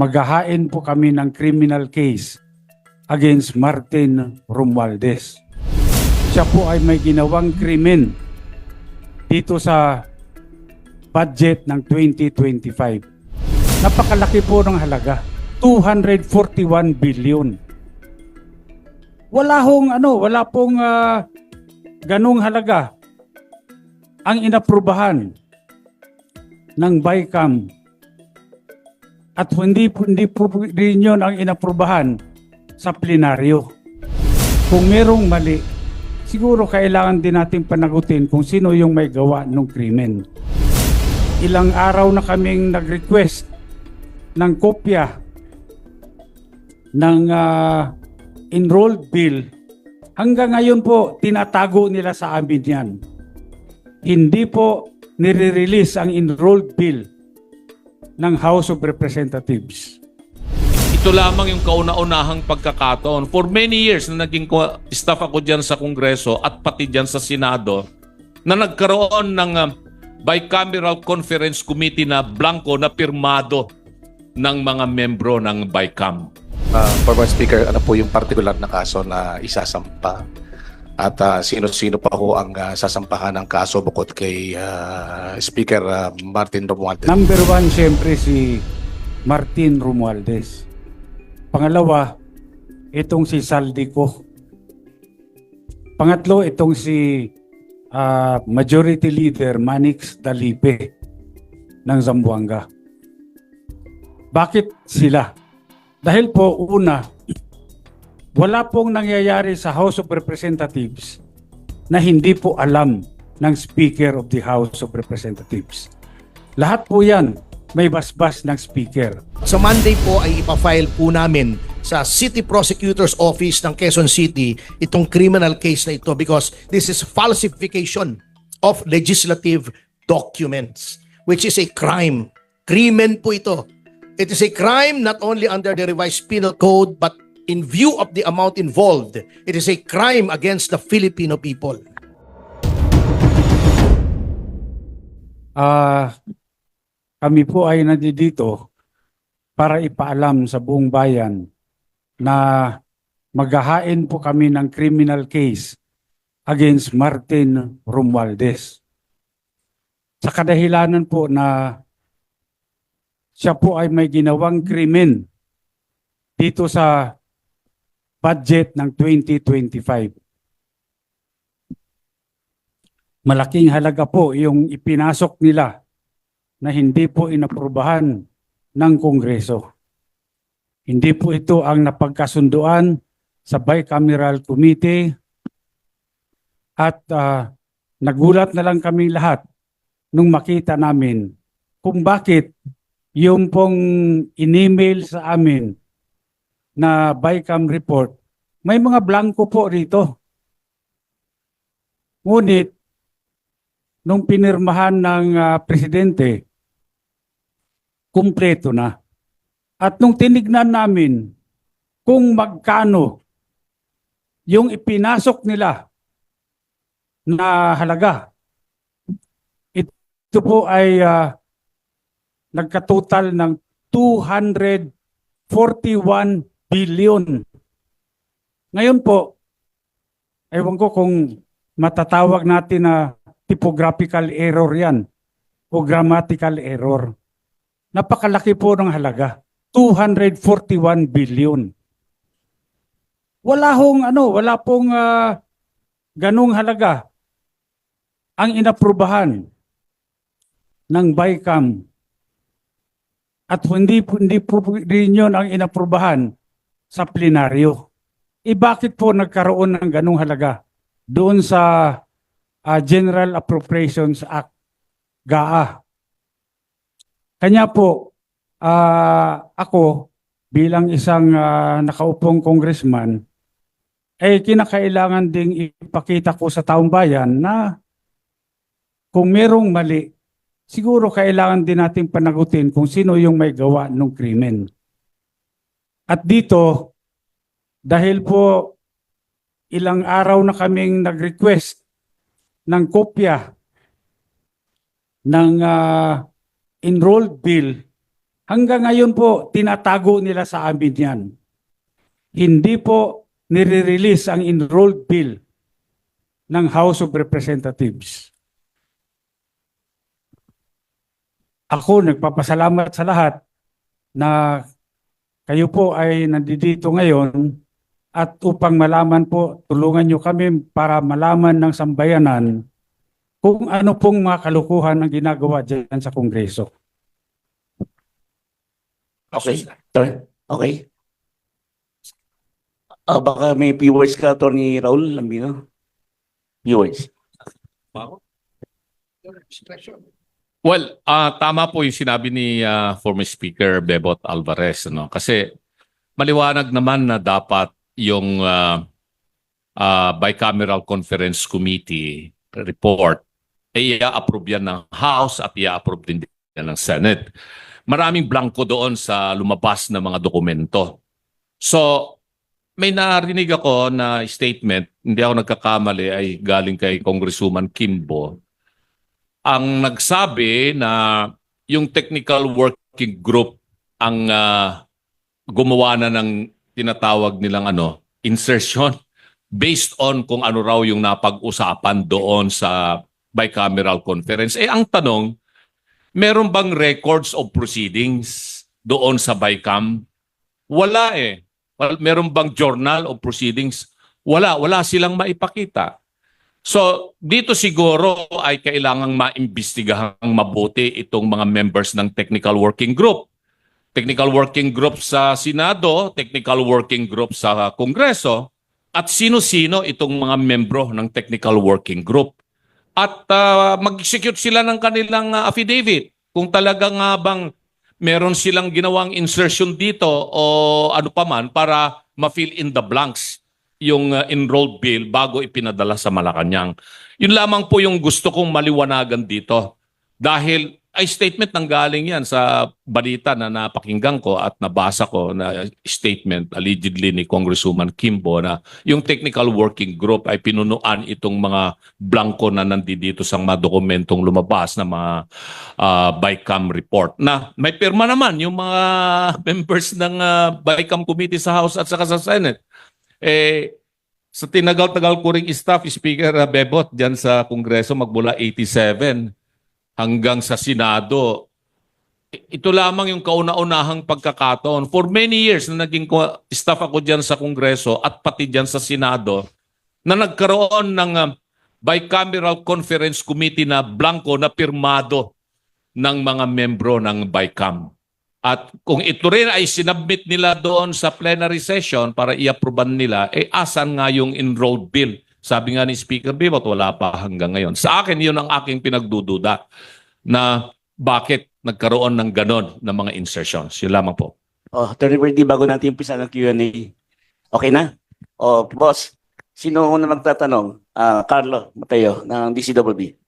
maghahain po kami ng criminal case against Martin Romualdez. Siya po ay may ginawang krimen dito sa budget ng 2025. Napakalaki po ng halaga. 241 billion. Wala hong ano, wala pong ah, ganong halaga ang inaprubahan ng BICAM at hindi hindi po rin yun ang inaprubahan sa plenaryo. Kung merong mali, siguro kailangan din natin panagutin kung sino yung may gawa ng krimen. Ilang araw na kaming nag-request ng kopya ng ah, enrolled bill. Hanggang ngayon po, tinatago nila sa amin yan. Hindi po nire-release ang enrolled bill ng House of Representatives. Ito lamang yung kauna-unahang pagkakataon. For many years na naging ko- staff ako dyan sa Kongreso at pati dyan sa Senado na nagkaroon ng um, bicameral conference committee na blanco na pirmado ng mga membro ng BICAM. Uh, former Speaker, ano po yung particular na kaso na isasampa? At ah, sino-sino pa ho ang ah, sasampahan ng kaso bukod kay ah, Speaker ah, Martin Romualdez? Number one, siyempre si Martin Romualdez. Pangalawa, itong si Saldico. Pangatlo, itong si ah, Majority Leader Manix Dalipe ng Zamboanga. Bakit sila? Dahil po, una, wala pong nangyayari sa House of Representatives na hindi po alam ng Speaker of the House of Representatives. Lahat po yan may basbas ng Speaker. Sa Monday po ay ipafile po namin sa City Prosecutor's Office ng Quezon City itong criminal case na ito because this is falsification of legislative documents which is a crime. Krimen po ito. It is a crime not only under the revised penal code but in view of the amount involved, it is a crime against the Filipino people. Ah, kami po ay nandito para ipaalam sa buong bayan na maghahain po kami ng criminal case against Martin Romualdez. Sa kadahilanan po na siya po ay may ginawang krimen dito sa budget ng 2025. Malaking halaga po yung ipinasok nila na hindi po inaprubahan ng Kongreso. Hindi po ito ang napagkasunduan sa Bicameral Committee at ah, nagulat na lang kami lahat nung makita namin kung bakit yung pong in-email sa amin na Bicam report, may mga blanco po rito. Ngunit, nung pinirmahan ng ah, presidente, kumpleto na. At nung tinignan namin kung magkano yung ipinasok nila na halaga, ito po ay ah, nagkatotal ng 241 billion. Ngayon po, ewan ko kung matatawag natin na typographical error yan o grammatical error. Napakalaki po ng halaga. 241 billion. Wala hong ano, wala pong ah, ganong halaga ang inaprubahan ng BICAM at hindi hindi po rin yun ang inaprubahan sa plenaryo. E bakit po nagkaroon ng ganong halaga doon sa ah, General Appropriations Act, GAA? Kanya po, ah, ako bilang isang ah, nakaupong congressman, eh kinakailangan ding ipakita ko sa taong bayan na kung merong mali, siguro kailangan din natin panagutin kung sino yung may gawa ng krimen. At dito, dahil po ilang araw na kaming nag-request ng kopya ng ah, enrolled bill Hanggang ngayon po, tinatago nila sa amin yan. Hindi po nire-release ang enrolled bill ng House of Representatives. Ako nagpapasalamat sa lahat na kayo po ay nandito ngayon at upang malaman po, tulungan nyo kami para malaman ng sambayanan kung ano pong mga kalukuhan ang ginagawa dyan sa Kongreso. Okay. Sir, okay. Ah, baka may few words ka, Attorney Raul Lambino. Few words. Well, ah tama po yung sinabi ni ah, former Speaker Bebot Alvarez. No? Kasi maliwanag naman na dapat yung ah, ah, Bicameral Conference Committee report ay i-approve yan ng House at i-approve din yan ng Senate. Maraming blanco doon sa lumabas na mga dokumento. So, may narinig ako na statement, hindi ako nagkakamali, ay galing kay Congresswoman Kimbo, ang nagsabi na yung technical working group ang ah, gumawa na ng tinatawag nilang ano, insertion based on kung ano raw yung napag-usapan doon sa bicameral conference. Eh ang tanong, meron bang records of proceedings doon sa BICAM? Wala eh. Well, meron bang journal of proceedings? Wala, wala silang maipakita. So, dito siguro ay kailangang maimbestigahang mabuti itong mga members ng technical working group. Technical working group sa Senado, technical working group sa Kongreso, at sino-sino itong mga membro ng technical working group. At ah, mag-execute sila ng kanilang ah, affidavit. Kung talaga nga bang meron silang ginawang insertion dito o ano pa man para ma-fill in the blanks yung uh, enrolled bill bago ipinadala sa Malacanang. Yun lamang po yung gusto kong maliwanagan dito. Dahil ay statement nang galing yan sa balita na napakinggan ko at nabasa ko na statement allegedly ni Congresswoman Kimbo na yung technical working group ay pinunuan itong mga blanco na nandito sa mga dokumentong lumabas na mga uh, BICAM report na may pirma naman yung mga members ng uh, BICAM committee sa House at saka sa Senate. Eh, sa tinagal-tagal ko ring staff, Speaker Bebot, dyan sa Kongreso magmula 87 hanggang sa Senado, ito lamang yung kauna-unahang pagkakataon. For many years na naging staff ako dyan sa Kongreso at pati dyan sa Senado, na nagkaroon ng uh, bicameral conference committee na blanco na pirmado ng mga membro ng BICAM. At kung ito rin ay sinabmit nila doon sa plenary session para i-approvean nila, eh asan nga yung enrolled bill? Sabi nga ni Speaker Bibot, wala pa hanggang ngayon. Sa akin, yun ang aking pinagdududa na bakit nagkaroon ng ganon na mga insertions. Yun lamang po. Oh, Attorney Verdi, bago natin umpisa ng Q&A. Okay na? Oh, boss, sino una magtatanong? Ah, Carlo Mateo ng DCWB.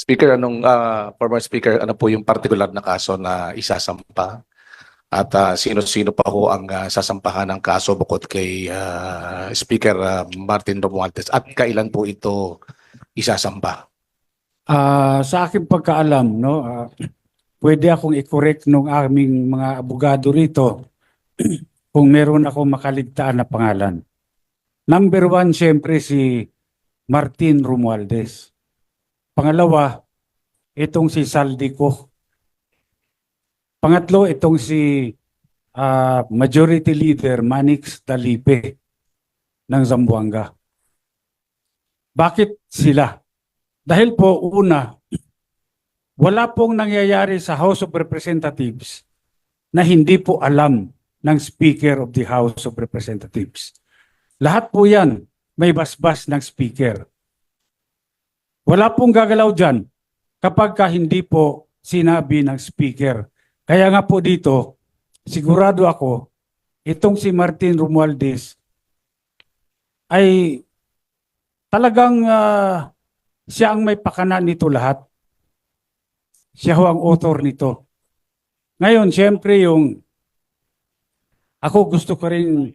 Speaker, anong ah, former speaker, ano po yung particular na kaso na isasampa? At ah, sino-sino pa ho ang ah, sasampahan ng kaso bukod kay ah, Speaker ah, Martin Romualdez at kailan po ito isasampa? Ah, sa aking pagkaalam, no, ah, pwede akong i-correct ng aming mga abogado rito kung meron ako makaligtaan na pangalan. Number one, siyempre si Martin Romualdez. Pangalawa, itong si Saldico. Pangatlo, itong si ah, Majority Leader Manix Dalipe ng Zamboanga. Bakit sila? Dahil po, una, wala pong nangyayari sa House of Representatives na hindi po alam ng Speaker of the House of Representatives. Lahat po yan may basbas ng Speaker. Wala pong gagalaw dyan kapag ka hindi po sinabi ng Speaker. Kaya nga po dito, sigurado ako, itong si Martin Romualdez ay talagang ah, siya ang may pakana nito lahat. Siya ho ang author nito. Ngayon, siyempre yung ako gusto ko rin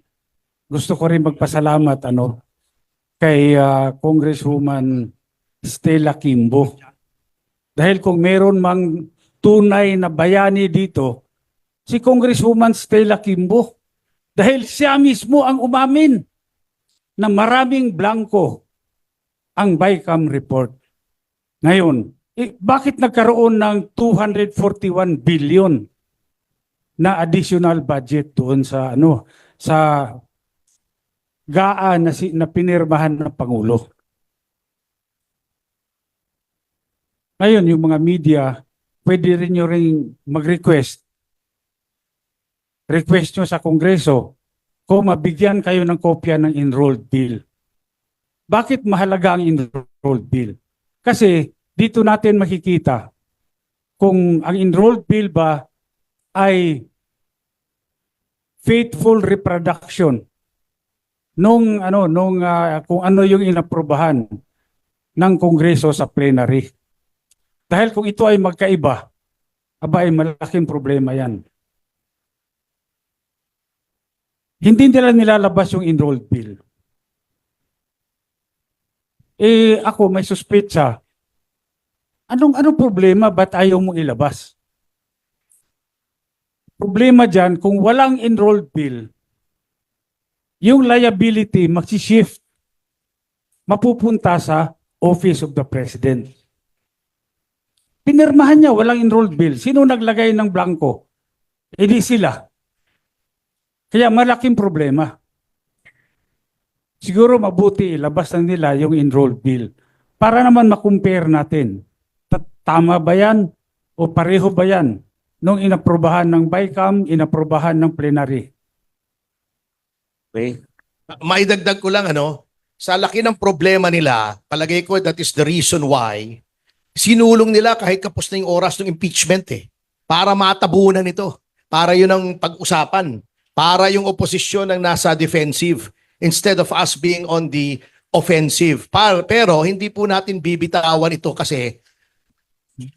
gusto ko rin magpasalamat ano kay ah, Congresswoman Stella Kimbo. Dahil kung meron mang tunay na bayani dito, si Congresswoman Stella Kimbo. Dahil siya mismo ang umamin na maraming blanco ang BICAM report. Ngayon, eh, bakit nagkaroon ng 241 billion na additional budget doon sa ano sa GAA na, si, na pinirmahan ng Pangulo? Ngayon, yung mga media, pwede rin nyo rin mag-request. Request nyo sa Kongreso kung mabigyan kayo ng kopya ng enrolled bill. Bakit mahalaga ang enrolled bill? Kasi dito natin makikita kung ang enrolled bill ba ay faithful reproduction nung ano nung ah, kung ano yung inaprobahan ng Kongreso sa plenary. Dahil kung ito ay magkaiba, aba ay malaking problema yan. Hindi nila nilalabas yung enrolled bill. Eh ako may suspetsa. Anong anong problema ba't ayaw mong ilabas? Problema diyan kung walang enrolled bill, yung liability magsi-shift mapupunta sa Office of the President. Pinirmahan niya walang enrolled bill. Sino naglagay ng blanco? Eh di sila. Kaya malaking problema. Siguro mabuti ilabas na nila yung enrolled bill para naman makumpare natin. Ta- Tama ba yan o pareho ba yan nung inaprobahan ng BICAM, inaprobahan ng plenary? Okay. Maidagdag ko lang ano, sa laki ng problema nila, palagay ko that is the reason why sinulong nila kahit kapos na yung oras ng impeachment eh. Para matabunan ito. Para yun ang pag-usapan. Para yung oposisyon ang nasa defensive instead of us being on the offensive. Par, pero hindi po natin bibitawan ito kasi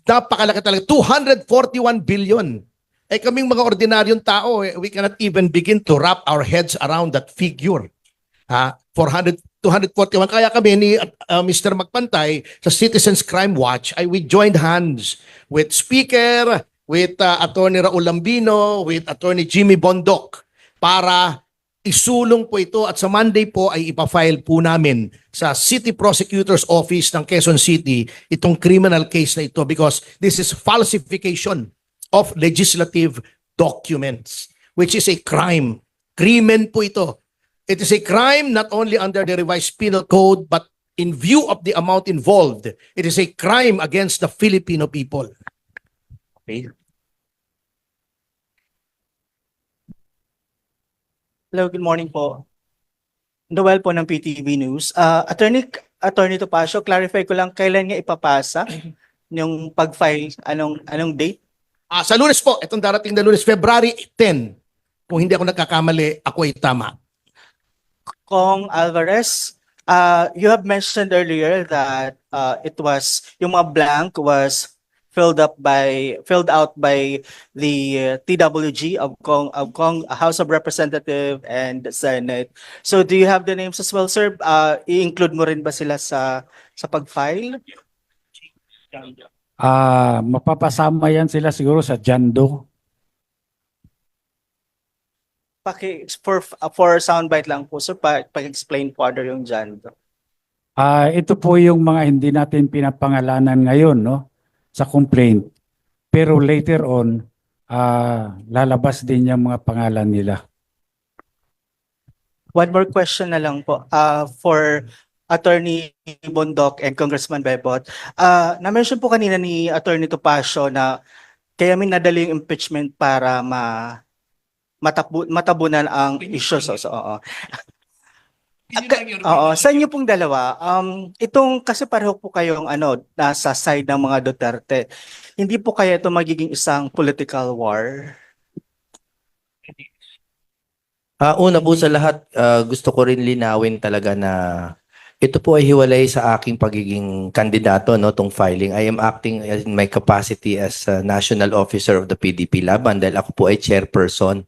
napakalaki talaga. 241 billion. Eh kaming mga ordinaryong tao, eh, we cannot even begin to wrap our heads around that figure. Ha? 400, 241. Kaya kami ni uh, Mr. Magpantay sa Citizens Crime Watch ay we joined hands with Speaker, with uh, Attorney Raul Lambino, with Attorney Jimmy Bondoc para isulong po ito at sa Monday po ay ipafile po namin sa City Prosecutor's Office ng Quezon City itong criminal case na ito because this is falsification of legislative documents which is a crime. Krimen po ito. It is a crime not only under the revised penal code but in view of the amount involved, it is a crime against the Filipino people. Okay. Hello, good morning po. Noel po ng PTV News. Ah, attorney Attorney Topacio, clarify ko lang kailan nga ipapasa yung pag-file anong anong date? Ah, sa lunes po, itong darating na lunes, February 10. Kung hindi ako nagkakamali, ako ay tama. Kong Alvarez, uh, you have mentioned earlier that uh, it was yung mga blank was filled up by filled out by the TWG of Kong of Kong House of Representative and Senate. So do you have the names as well, sir? Uh, i-include mo rin ba sila sa sa pag-file? Ah, mapapasama yan sila siguro sa Jando. Paki for for soundbite lang po, sir, pa, pag-explain further yung dyan. Ah, ito po yung mga hindi natin pinapangalanan ngayon, no? Sa complaint. Pero later on, ah, lalabas din yung mga pangalan nila. One more question na lang po. Uh, for Attorney Bondoc and Congressman Bebot. Uh, na-mention po kanina ni Attorney Topacio na kaya may nadali yung impeachment para ma matabu, matabunan ang issues. So, so, oo. Oo, sa inyo pong dalawa, um, itong kasi pareho po kayong ano, nasa side ng mga Duterte. Hindi po kaya ito magiging isang political war? Ah, una po sa lahat, ah, gusto ko rin linawin talaga na ito po ay hiwalay sa aking pagiging kandidato no tong filing. I am acting in my capacity as a national officer of the PDP Laban dahil ako po ay chairperson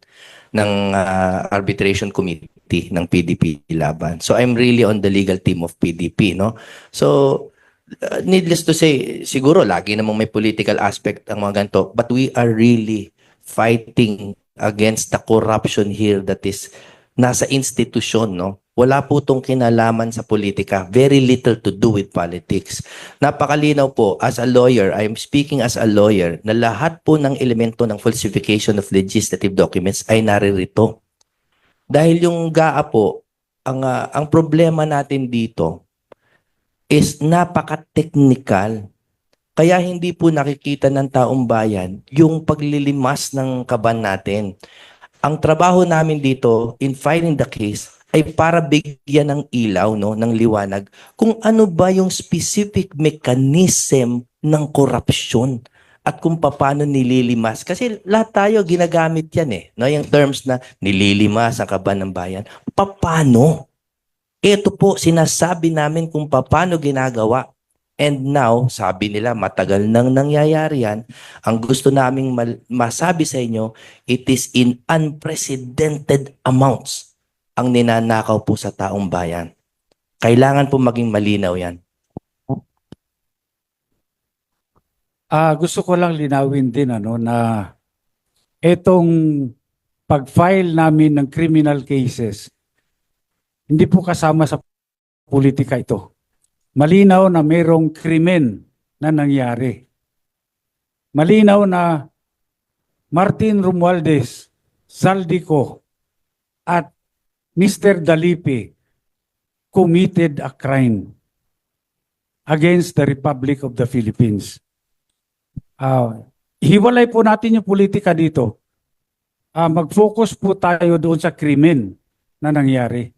ng ah, arbitration committee ng PDP Laban. So I'm really on the legal team of PDP, no? So uh, needless to say, siguro lagi namang may political aspect ang mga ganito, but we are really fighting against the corruption here that is nasa institusyon, no? Wala po itong kinalaman sa politika. Very little to do with politics. Napakalinaw po, as a lawyer, I'm speaking as a lawyer, na lahat po ng elemento ng falsification of legislative documents ay naririto. Dahil yung GAA po, ang, ah, ang problema natin dito is napaka-technical. Kaya hindi po nakikita ng taong bayan yung paglilimas ng kaban natin. Ang trabaho namin dito in filing the case ay para bigyan ng ilaw, no, ng liwanag kung ano ba yung specific mechanism ng korupsyon at kung paano nililimas. Kasi lahat tayo ginagamit yan eh. No? Yung terms na nililimas ang kaban ng bayan. Paano? Ito po, sinasabi namin kung paano ginagawa. And now, sabi nila, matagal nang nangyayari yan. Ang gusto naming masabi sa inyo, it is in unprecedented amounts ang ninanakaw po sa taong bayan. Kailangan po maging malinaw yan. Ah, gusto ko lang linawin din ano na etong pag-file namin ng criminal cases hindi po kasama sa politika ito. Malinaw na mayroong krimen na nangyari. Malinaw na Martin Romualdez, Saldico at Mr. Dalipi committed a crime against the Republic of the Philippines. Ah, hiwalay po natin yung politika dito. Ah, mag-focus po tayo doon sa krimen na nangyari.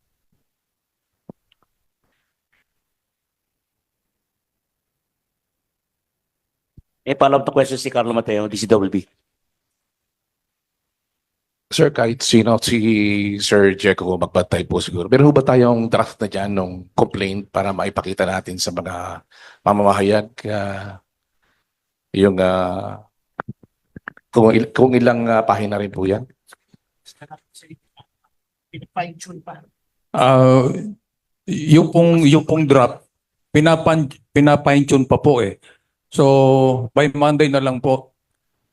Eh, follow-up to question si Carlo Mateo, DCWB. Sir, kahit sino, si Sir Jeco magbantay po siguro. Meron ba tayong draft na dyan ng complaint para maipakita natin sa mga mamamahayag ah, yung ah, kung, il- kung ilang ah, pahina rin po yan? Ah, yung pong yung pong draft pinapan pinapine tune pa po eh. So by Monday na lang po.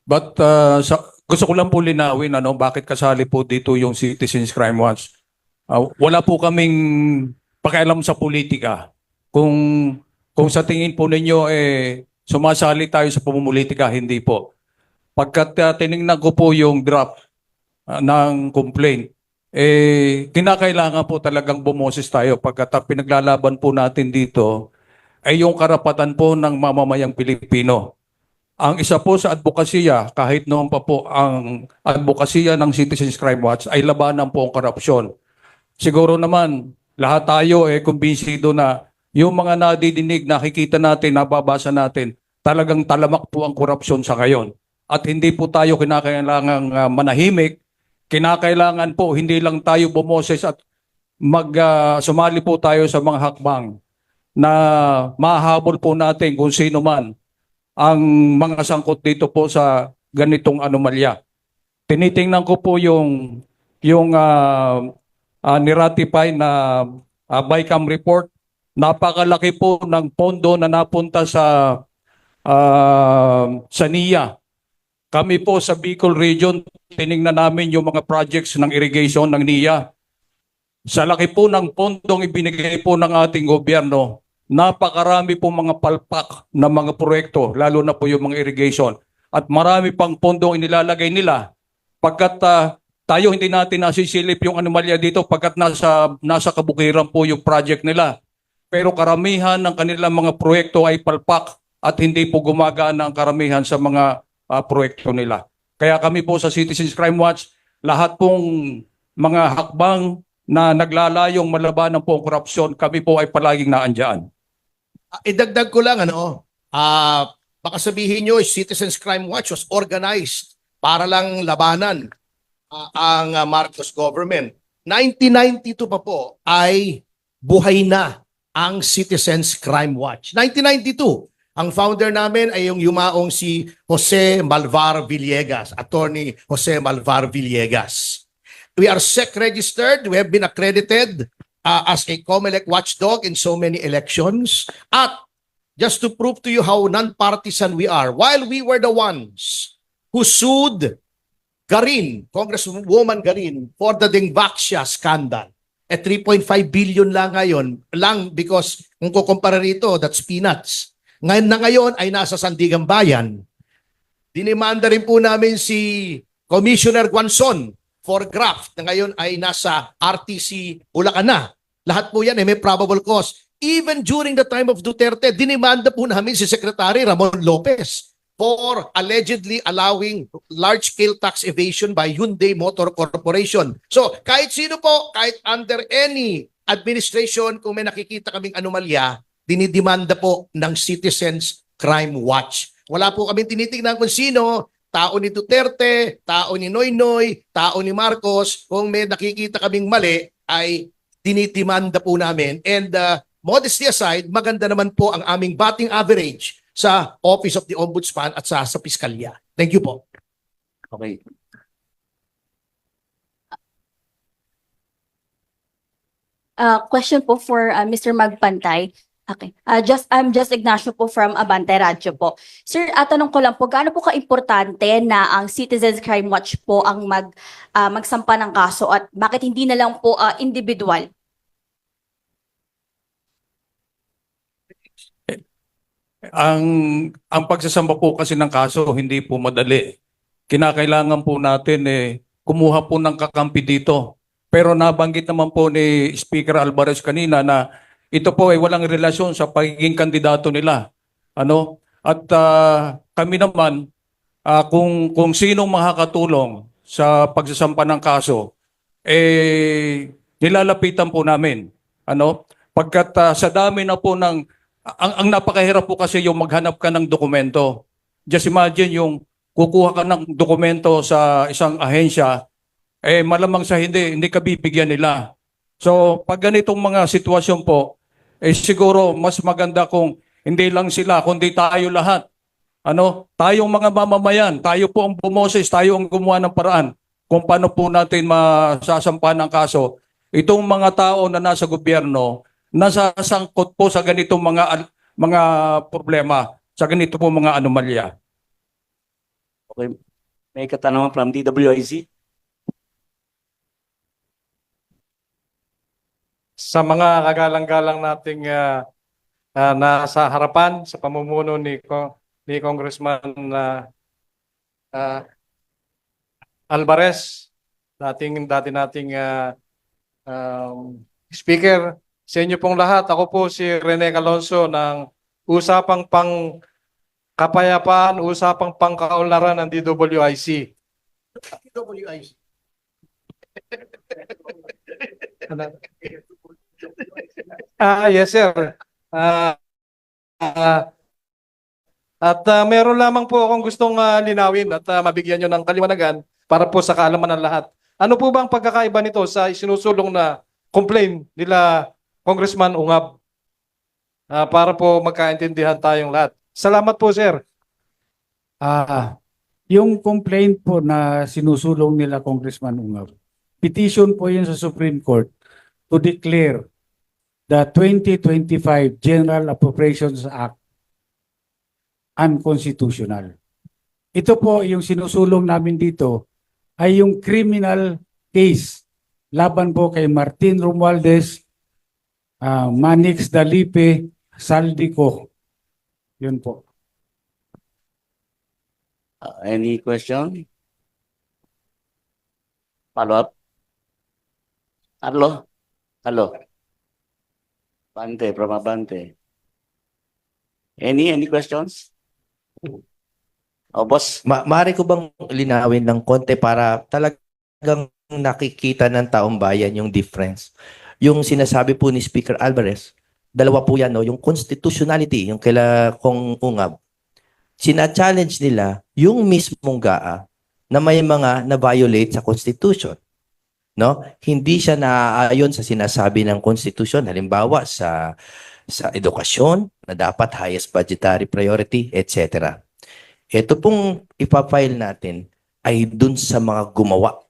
But ah, sa, gusto ko lang po linawin ano bakit kasali po dito yung Citizens Crime Watch. Ah, wala po kaming pakialam sa politika. Kung kung sa tingin po ninyo eh sumasali tayo sa pamumulitika, hindi po. Pagkat ah, tiningnan ko po yung draft ah, ng complaint, eh, kinakailangan po talagang bumoses tayo pagkat ang pinaglalaban po natin dito ay yung karapatan po ng mamamayang Pilipino. Ang isa po sa advokasya, kahit noon pa po ang advokasya ng Citizens Crime Watch ay labanan po ang korupsyon. Siguro naman, lahat tayo eh kumbinsido na yung mga nadidinig, nakikita natin, nababasa natin, talagang talamak po ang korupsyon sa ngayon. At hindi po tayo kinakailangang ah, manahimik kinakailangan po hindi lang tayo bumoses at mag ah, sumali po tayo sa mga hakbang na mahabol po natin kung sino man ang mga sangkot dito po sa ganitong anomalya. Tinitingnan ko po yung yung uh, niratify na uh, BICAM report. Napakalaki po ng pondo na napunta sa ah, sa NIA. Kami po sa Bicol Region, tiningnan namin yung mga projects ng irrigation ng NIA. Sa laki po ng pondong ibinigay po ng ating gobyerno, napakarami po mga palpak na mga proyekto, lalo na po yung mga irrigation. At marami pang pondong inilalagay nila pagkat ah, tayo hindi natin nasisilip yung anomalya dito pagkat nasa, nasa kabukiran po yung project nila. Pero karamihan ng kanilang mga proyekto ay palpak at hindi po gumagana ang karamihan sa mga ah, proyekto nila. Kaya kami po sa Citizens Crime Watch, lahat pong mga hakbang na naglalayong malabanan po ang korupsyon, kami po ay palaging naandyan. Ah, idagdag ko lang ano, ah baka sabihin nyo Citizens Crime Watch was organized para lang labanan ah, ang ah, Marcos government. 1992 pa po ay buhay na ang Citizens Crime Watch. 1992, ang founder namin ay yung yumaong si Jose Malvar Villegas, attorney Jose Malvar Villegas. We are SEC registered. We have been accredited uh, as a COMELEC watchdog in so many elections. At just to prove to you how non-partisan we are, while we were the ones who sued Garin, Congresswoman Garin, for the Dingbaxia scandal, at 3.5 billion lang ngayon, lang because kung kukumpara rito, that's peanuts. Ngayon na ngayon ay nasa Sandigan Bayan. Dinimanda rin po namin si Commissioner Guanzon for graft na ngayon ay nasa RTC Bulacan na. Lahat po yan ay may probable cause. Even during the time of Duterte, dinimanda po namin si Secretary Ramon Lopez for allegedly allowing large-scale tax evasion by Hyundai Motor Corporation. So, kahit sino po, kahit under any administration, kung may nakikita kaming anomalya, dinidimanda po ng Citizens Crime Watch. Wala po kaming tinitingnan kung sino, tao ni Duterte, tao ni Noynoy, tao ni Marcos, kung may nakikita kaming mali, ay dinidimanda po namin. And uh, modesty aside, maganda naman po ang aming batting average sa Office of the Ombudsman at sa, sa Piskalya. Thank you po. Okay. Uh, question po for uh, Mr. Magpantay. Okay. Uh, just I'm just Ignacio po from Abante Radio po. Sir, uh, tanong ko lang po, gaano po kaimportante na ang Citizens Crime Watch po ang mag uh, magsampa ng kaso at bakit hindi na lang po uh, individual? Ang ang pagsasamba po kasi ng kaso hindi po madali. Kinakailangan po natin eh kumuha po ng kakampi dito. Pero nabanggit naman po ni Speaker Alvarez kanina na ito po ay walang relasyon sa pagiging kandidato nila. Ano? At ah, kami naman ah, kung kung sinong makakatulong sa pagsasampa ng kaso eh nilalapitan po namin. Ano? Pagkat ah, sa dami na po ng ang, ang napakahirap po kasi yung maghanap ka ng dokumento. Just imagine yung kukuha ka ng dokumento sa isang ahensya, eh malamang sa hindi, hindi ka bibigyan nila. So pag ganitong mga sitwasyon po, eh siguro mas maganda kung hindi lang sila, kundi tayo lahat. Ano, tayong mga mamamayan, tayo po ang bumoses, tayo ang gumawa ng paraan kung paano po natin masasampa ng kaso. Itong mga tao na nasa gobyerno, nasasangkot po sa ganitong mga mga problema, sa ganito po mga anomalya. Okay. May katanungan from DWIC. Sa mga kagalang-galang nating ah, ah, nasa harapan sa pamumuno ni Ko- ni Congressman ah, ah, Alvarez, dating dati nating ah, um, speaker. Sa inyo pong lahat, ako po si Rene Alonso ng Usapang Pang Kapayapaan, Usapang Pangkaunlaran ng DWIC. WIC. Ah, yes sir. Ah, ah, at ah, meron lamang po akong gustong ah, linawin at ah, mabigyan nyo ng kaliwanagan para po sa kaalaman ng lahat. Ano po ba ang pagkakaiba nito sa isinusulong na complaint nila Congressman Ungab? Ah, para po magkaintindihan tayong lahat. Salamat po sir. Ah, yung complaint po na sinusulong nila Congressman Ungab, petition po yun sa Supreme Court to declare the 2025 General Appropriations Act unconstitutional. Ito po yung sinusulong namin dito ay yung criminal case laban po kay Martin Romualdez, ah, Manix Dalipe, Saldico. Yun po. Uh, any question? Follow up? Carlo? Carlo? Bante, from Abante. Any, any questions? Oh, boss. Ma maaari ko bang linawin ng konti para talagang nakikita ng taong bayan yung difference? Yung sinasabi po ni Speaker Alvarez, dalawa po yan, no? yung constitutionality, yung kaila kong ungab. Sina-challenge nila yung mismong GAA na may mga na-violate sa Constitution. No? Hindi siya naaayon sa sinasabi ng Constitution, halimbawa sa sa edukasyon na dapat highest budgetary priority, etc. Ito pong ipafile natin ay dun sa mga gumawa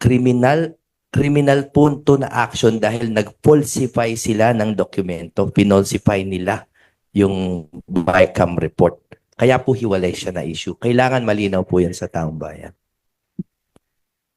criminal criminal punto na action dahil nag-falsify sila ng dokumento, pinolsify nila yung BICAM report. Kaya po hiwalay siya na issue. Kailangan malinaw po yan sa taong bayan.